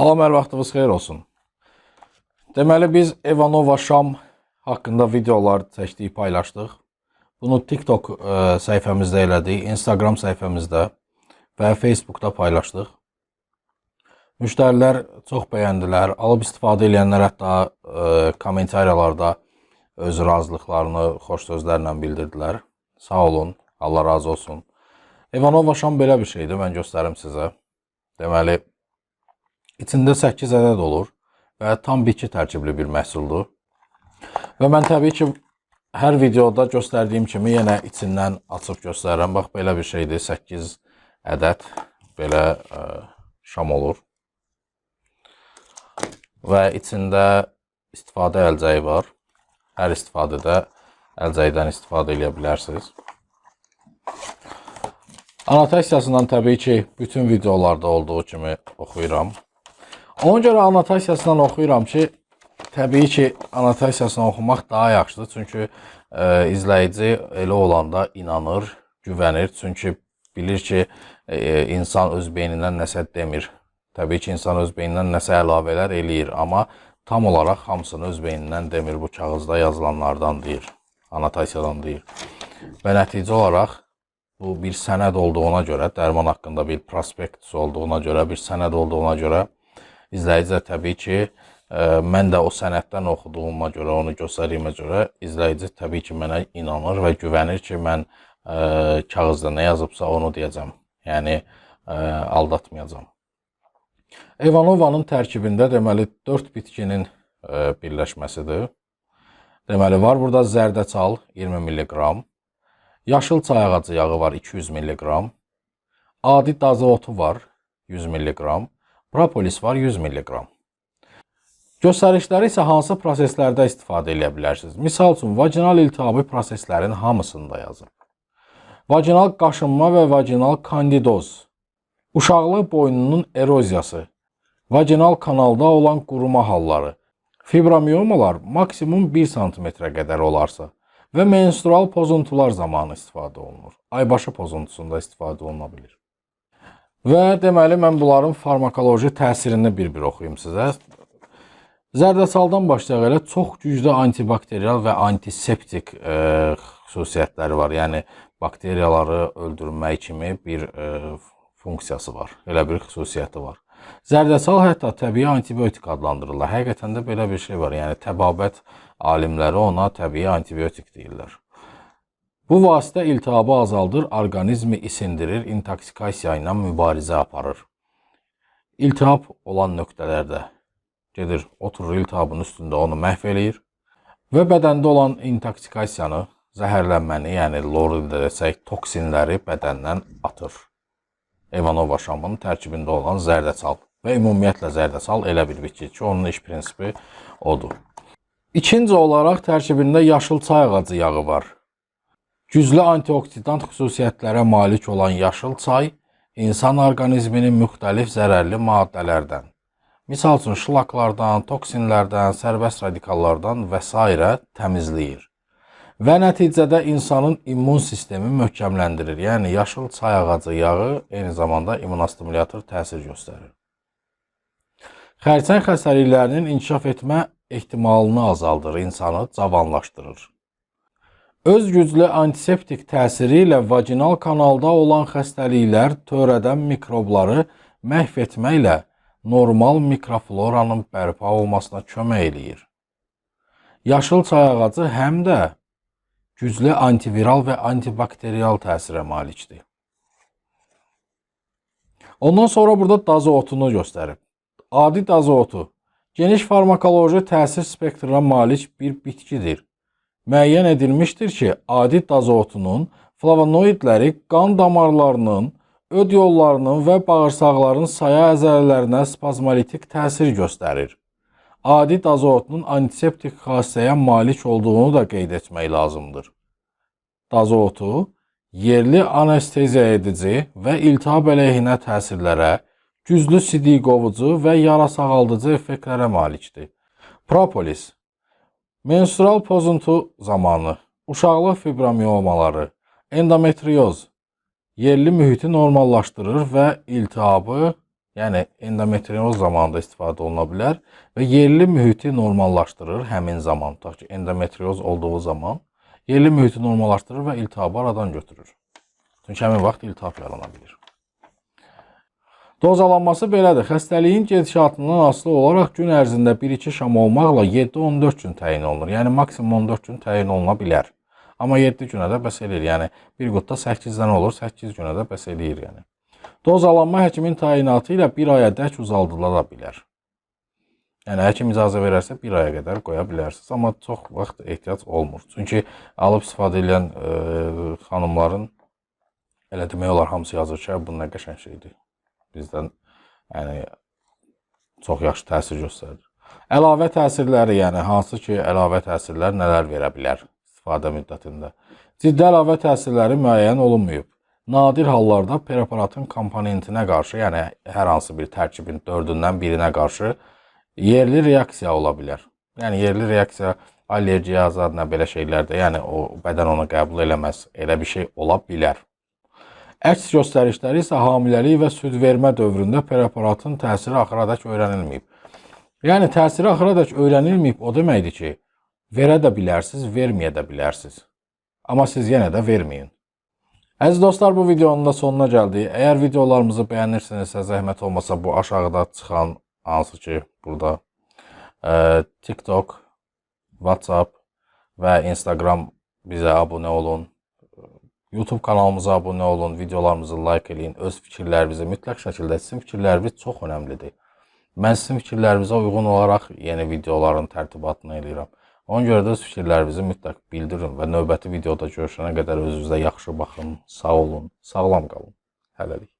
Salam, hər vaxtınız xeyir olsun. Deməli biz Evanova Şam haqqında videolar çəkdik, paylaşdıq. Bunu TikTok ə, səhifəmizdə elədik, Instagram səhifəmizdə və Facebookda paylaşdıq. Müştərilər çox bəyəndilər. Alıb istifadə edənlər hətta ə, kommentariyalarda öz razılıqlarını xoş sözlərlə bildirdilər. Sağ olun, Allah razı olsun. Evanova Şam belə bir şeydir, mən göstərim sizə. Deməli, içində 8 ədəd olur və tam bitki tərkibli bir məhsuldur. Və mən təbii ki, hər videoda göstərdiyim kimi yenə içindən açıb göstərirəm. Bax, belə bir şeydir, 8 ədəd belə ə, şam olur. Və içində istifadə əlcəyi var. Hər istifadədə əlcəkdən istifadə edə bilərsiniz. Annotasiyasından təbii ki, bütün videolarda olduğu kimi oxuyuram. Ona görə annotasiyasından oxuyuram ki, təbii ki, annotasiyasını oxumaq daha yaxşıdır. Çünki ə, izləyici elə olanda inanır, güvənir. Çünki bilir ki, ə, insan öz beynindən nəsə demir. Təbii ki, insan öz beynindən nəsə əlavələr eləyir, amma tam olaraq hamısını öz beynindən demir. Bu kağızda yazılanlardan deyir, annotasiyadan deyir. Və nəticə olaraq bu bir sənəd olduğuna görə, dərman haqqında bir prospekt olduğuna görə, bir sənəd olduğuna görə izləyici də təbii ki, ə, mən də o sənəddən oxuduğuma görə, onu göstərdiyimə görə izləyici təbii ki, mənə inanır və güvənir ki, mən ə, kağızda nə yazıbsa onu deyəcəm. Yəni ə, aldatmayacağam. Evanovanın tərkibində deməli 4 bitkinin ə, birləşməsidir. Deməli var burada zərdəçal 20 mq, Yaşıl çay ağacı yağı var 200 mq. Adi dazı otu var 100 mq. Propolis var 100 mq. Göstərişləri isə hansı proseslərdə istifadə edə bilərsiniz? Misal üçün, vaginal iltihabi proseslərin hamısında yazın. Vaginal qaşınma və vaginal kandidoz, uşaqlıq boynunun eroziyası, vaginal kanalda olan quruma halları, fibromiyomalar maksimum 1 sm-ə qədər olarsa, və menstrual pozuntular zamanı istifadə olunur. Aybaşı pozuntusunda istifadə oluna bilir. Və deməli mən bunların farmakoloji təsirini bir-bir oxuyum sizə. Zərdəçaldan başlayaq elə çox güclü antibakterial və antiseptik e, xüsusiyyətləri var. Yəni bakteriyaları öldürmək kimi bir e, funksiyası var. Elə bir xüsusiyyəti var. Zərdəçal hətta təbii antibiotik adlandırılır. Həqiqətən də belə bir şey var. Yəni təbabət alimləri ona təbii antibiotik deyirlər. Bu vasitə iltihabı azaldır, orqanizmi isindirir, intoksikasiya ilə mübarizə aparır. İltihab olan nöqtələrdə gedir, oturur iltihabın üstündə onu məhv eləyir və bədəndə olan intoksikasiyanı, zəhərlənməni, yəni lorildə desək, toksinləri bədəndən atır. Evanova şamının tərkibində olan zərdəçal və ümumiyyətlə zərdəçal elə bir bitki ki, onun iş prinsipi odur. İkinci olaraq tərkibində yaşıl çay ağacı yağı var. Güclü antioksidant xüsusiyyətlərə malik olan yaşıl çay insan orqanizminin müxtəlif zərərli maddələrdən, misal üçün şlaklardan, toksinlərdən, sərbəst radikallardan və s. təmizləyir. Və nəticədə insanın immun sistemi möhkəmləndirir. Yəni yaşıl çay ağacı yağı eyni zamanda immunostimulyator təsir göstərir. Xərçəng xəstəliklərinin inkişaf etmə ehtimalını azaldır, insanı cavanlaşdırır. Öz güclü antiseptik təsiri ilə vaginal kanalda olan xəstəliklər törədən mikrobları məhv etməklə normal mikrofloranın bərpa olmasına kömək eləyir. Yaşıl çay ağacı həm də güclü antiviral və antibakterial təsirə malikdir. Ondan sonra burada dazı otunu göstərib. Adi dazı otu Geniş farmakoloji təsir spektrına malik bir bitkidir. Müəyyən edilmişdir ki, adi dazotunun flavonoidləri qan damarlarının, öd yollarının və bağırsaqların saya əzələlərinə spazmolitik təsir göstərir. Adi dazotunun antiseptik xassəyə malik olduğunu da qeyd etmək lazımdır. Dazotu yerli anesteziya edici və iltihab əleyhinə təsirlərə, güclü sidik qovucu və yara sağaldıcı effektlərə malikdir. Propolis menstrual pozuntu zamanı uşaqlıq fibromiyomaları, endometrioz yerli mühiti normallaşdırır və iltihabı Yəni endometrioz zamanında istifadə oluna bilər və yerli mühiti normallaşdırır həmin zaman. Tutaq ki, endometrioz olduğu zaman yerli mühiti normallaşdırır və iltihabı aradan götürür. Çünki həmin vaxt iltihab yarana bilir. Dozalanması belədir. Xəstəliyin gedişatından asılı olaraq gün ərzində 1-2 şam olmaqla 7-14 gün təyin olunur. Yəni maksimum 14 gün təyin oluna bilər. Amma 7 günə də bəs eləyir. Yəni bir qutda 8 dənə olur, 8 günə də bəs eləyir yəni. Dozalanma həkimin təyinatı ilə 1 aya dək uzaldıla bilər. Yəni həkim icazə verərsə 1 aya qədər qoya bilərsiniz, amma çox vaxt ehtiyac olmur. Çünki alıb istifadə edən e, xanımların elə demək olar hamısı yazır ki, bu nə qəşəng şeydir. Bizdən yəni çox yaxşı təsir göstərir. Əlavə təsirləri, yəni hansı ki, əlavə təsirlər nələr verə bilər istifadə müddətində? Ciddi əlavə təsirləri müəyyən olunmayıb. Nadir hallarda preparatın komponentinə qarşı, yəni hər hansı bir tərkibin dördündən birinə qarşı yerli reaksiya ola bilər. Yəni yerli reaksiya allergiya, azad nə belə şeylərdə, yəni o bədən onu qəbul eləməz. Elə bir şey ola bilər. Əks göstərişləri isə hamiləlik və süd vermə dövründə preparatın təsiri axıradək öyrənilməyib. Yəni təsiri axıradək öyrənilməyib o deməkdir ki, verə də bilərsiniz, verməyə də bilərsiniz. Amma siz yenə də verməyin. Əziz dostlar, bu videonun da sonuna gəldik. Əgər videolarımızı bəyənirsinizsə, zəhmət olmasa bu aşağıda çıxan hansı ki, burada ə, TikTok, WhatsApp və Instagram bizə abunə olun. YouTube kanalımıza abunə olun, videolarımızı like eləyin, öz fikirlərinizi mütləq şəkildə sizin fikirləriniz çox önəmlidir. Mən sizin fikirlərinizə uyğun olaraq yeni videoların tərtibatını eləyirəm. Ona görə də öz fikirlərinizi mütləq bildirin və növbəti videoda görüşənə qədər özünüzə yaxşı baxın, sağ olun, sağlam qalın. Hələlik.